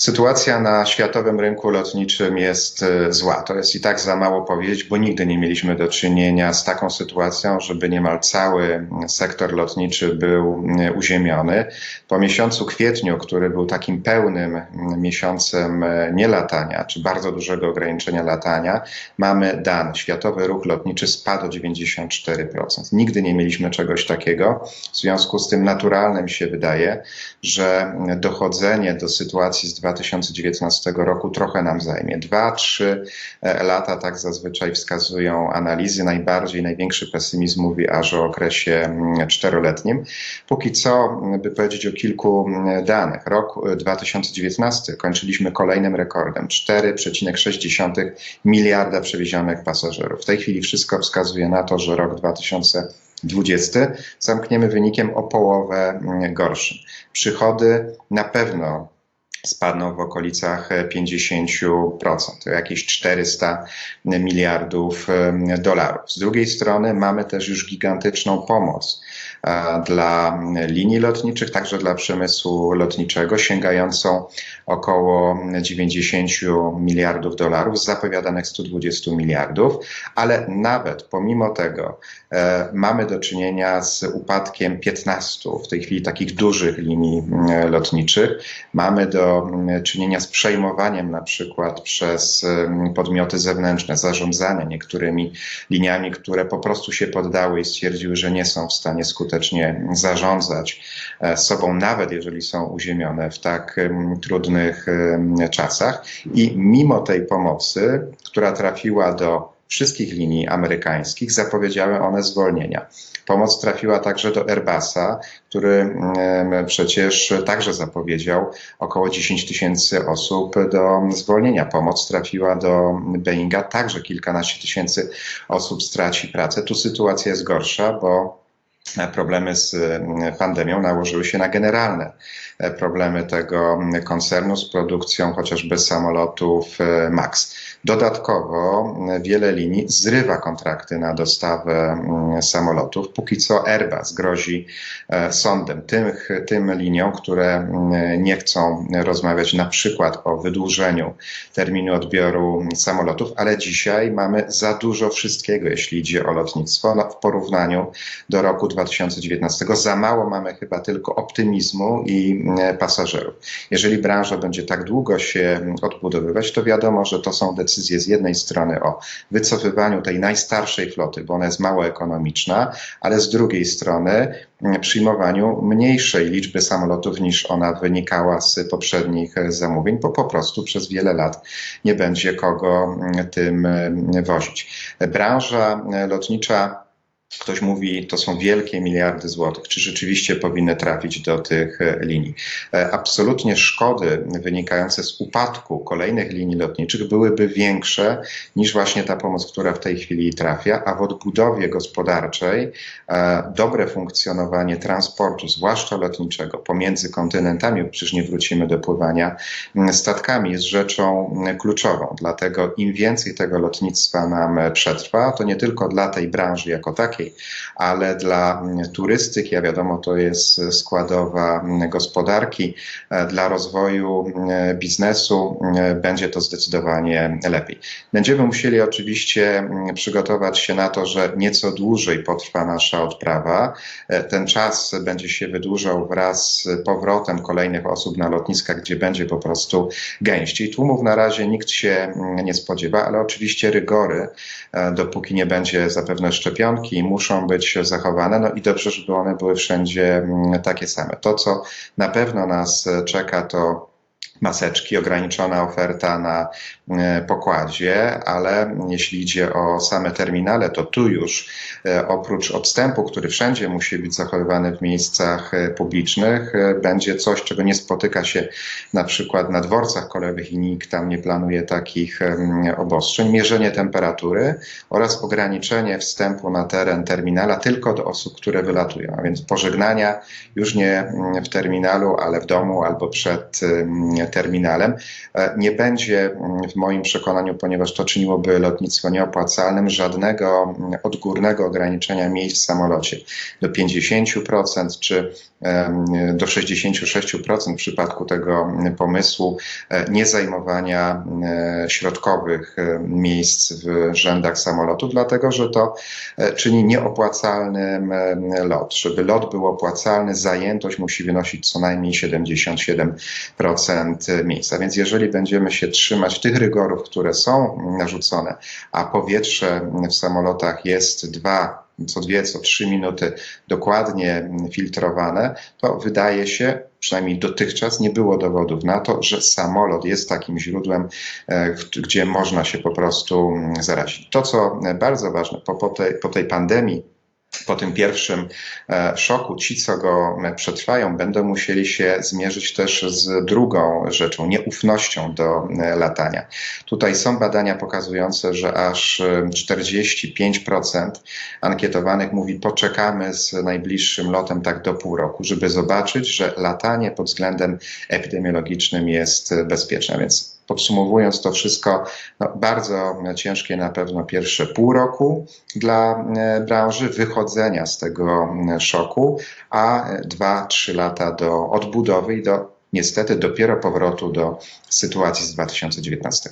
Sytuacja na światowym rynku lotniczym jest e, zła. To jest i tak za mało powiedzieć, bo nigdy nie mieliśmy do czynienia z taką sytuacją, żeby niemal cały sektor lotniczy był e, uziemiony. Po miesiącu kwietniu, który był takim pełnym miesiącem e, nielatania, czy bardzo dużego ograniczenia latania, mamy dan. Światowy ruch lotniczy spadł o 94%. Nigdy nie mieliśmy czegoś takiego. W związku z tym naturalnym się wydaje, że dochodzenie do sytuacji z 2019 roku trochę nam zajmie. Dwa, trzy e, lata, tak zazwyczaj wskazują analizy. Najbardziej, największy pesymizm mówi aż o okresie mm, czteroletnim. Póki co, by powiedzieć o kilku mm, danych. Rok 2019 kończyliśmy kolejnym rekordem 4,6 miliarda przewiezionych pasażerów. W tej chwili wszystko wskazuje na to, że rok 2020 zamkniemy wynikiem o połowę mm, gorszym. Przychody na pewno spadną w okolicach 50%, to jakieś 400 miliardów dolarów. Z drugiej strony mamy też już gigantyczną pomoc dla linii lotniczych, także dla przemysłu lotniczego, sięgającą około 90 miliardów dolarów z zapowiadanych 120 miliardów, ale nawet pomimo tego e, mamy do czynienia z upadkiem 15 w tej chwili takich dużych linii lotniczych. Mamy do czynienia z przejmowaniem na przykład przez podmioty zewnętrzne zarządzania niektórymi liniami, które po prostu się poddały i stwierdziły, że nie są w stanie skutecznie skutecznie zarządzać e, sobą, nawet jeżeli są uziemione w tak trudnych czasach. I mimo tej pomocy, która trafiła do wszystkich linii amerykańskich, zapowiedziały one zwolnienia. Pomoc trafiła także do Airbusa, który przecież także zapowiedział około 10 tysięcy osób do zwolnienia. Pomoc trafiła do Boeinga, także kilkanaście tysięcy osób straci pracę. Tu sytuacja jest gorsza, bo problemy z mm, pandemią nałożyły się na generalne e, problemy tego mm, koncernu z produkcją chociażby samolotów e, MAX. Dodatkowo mm, wiele linii zrywa kontrakty na dostawę samolotów. Póki co Airbus grozi e, sądem tym, tym liniom, które nie chcą rozmawiać na przykład o wydłużeniu terminu odbioru samolotów, ale dzisiaj mamy za dużo wszystkiego, jeśli idzie o lotnictwo no, w porównaniu do roku 2019. Za mało mamy chyba tylko optymizmu i e, pasażerów. Jeżeli branża będzie tak długo się odbudowywać, to wiadomo, że to są decyzje z jednej strony o wycofywaniu tej najstarszej floty, bo ona jest mało ekonomiczna, ale z drugiej strony przyjmowaniu mniejszej liczby samolotów niż ona wynikała z poprzednich zamówień, bo po prostu przez wiele lat nie będzie kogo tym wozić. Branża lotnicza Ktoś mówi, to są wielkie miliardy złotych. Czy rzeczywiście powinny trafić do tych e, linii? E, absolutnie szkody wynikające z upadku kolejnych linii lotniczych byłyby większe niż właśnie ta pomoc, która w tej chwili trafia, a w odbudowie gospodarczej e, dobre funkcjonowanie transportu, zwłaszcza lotniczego, pomiędzy kontynentami, przecież nie wrócimy do pływania statkami, jest rzeczą kluczową. Dlatego im więcej tego lotnictwa nam przetrwa, to nie tylko dla tej branży jako takiej, takiej, ale dla turystyki, a wiadomo, to jest składowa gospodarki, e, dla rozwoju e, biznesu e, będzie to zdecydowanie lepiej. Będziemy musieli oczywiście przygotować się na to, że nieco dłużej potrwa nasza odprawa. Ten czas będzie się wydłużał wraz z powrotem kolejnych osób na lotniska, gdzie będzie po prostu gęściej. Tłumów na razie nikt się nie spodziewa, ale oczywiście rygory, dopóki nie będzie zapewne szczepionki, muszą być zachowane, no i dobrze, żeby one były wszędzie mm, takie same. To, co na pewno nas czeka, to maseczki, ograniczona oferta na e, pokładzie, ale jeśli idzie o same terminale, to tu już e, oprócz odstępu, który wszędzie musi być zachowywany w miejscach e, publicznych, będzie coś, czego nie spotyka się na przykład na dworcach kolejowych i nikt tam nie planuje takich obostrzeń. Mierzenie temperatury oraz ograniczenie wstępu na teren terminala tylko do osób, które wylatują, a więc pożegnania już nie w terminalu, ale w domu albo przed terminalem. Nie będzie w moim przekonaniu, ponieważ to czyniłoby lotnictwo nieopłacalnym, żadnego odgórnego ograniczenia miejsc w samolocie do 50% czy do 66% w przypadku tego pomysłu nie zajmowania środkowych miejsc w rzędach samolotu, dlatego że to czyni nieopłacalnym lot. Żeby lot był opłacalny, zajętość musi wynosić co najmniej 77% miejsca. Więc jeżeli będziemy się trzymać tych rygorów, które są narzucone, a powietrze w samolotach jest dwa co dwie, co trzy minuty dokładnie filtrowane, to wydaje się, przynajmniej dotychczas nie było dowodów na to, że samolot jest takim źródłem, gdzie można się po prostu zarazić. To, co bardzo ważne, po, po, tej, po tej pandemii, po tym pierwszym szoku, ci, co go przetrwają, będą musieli się zmierzyć też z drugą rzeczą, nieufnością do latania. Tutaj są badania pokazujące, że aż 45% ankietowanych mówi, poczekamy z najbliższym lotem tak do pół roku, żeby zobaczyć, że latanie pod względem epidemiologicznym jest bezpieczne. Więc podsumowując to wszystko, no, bardzo ciężkie na pewno pierwsze pół roku dla branży wychodzenia z tego szoku, a dwa, trzy lata do odbudowy i do niestety dopiero powrotu do sytuacji z 2019.